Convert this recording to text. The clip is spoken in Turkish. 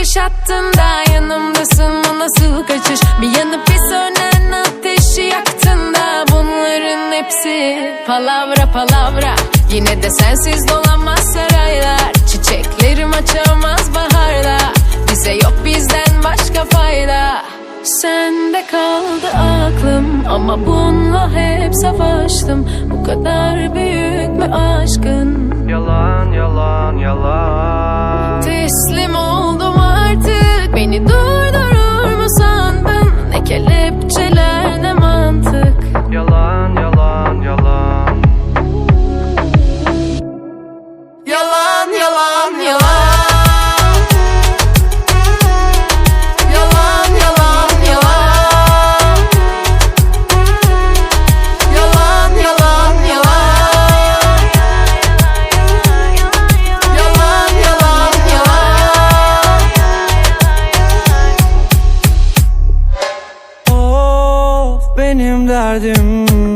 bakış attın da yanımdasın bu nasıl kaçış? Bir yanıp bir sönen ateşi yaktın da Bunların hepsi palavra palavra. Yine de sensiz dolanmaz saraylar Çiçeklerim açamaz baharda Bize yok bizden başka fayda. Sende kaldı aklım ama bununla hep savaştım. Bu kadar büyük mü aşkın benim derdim.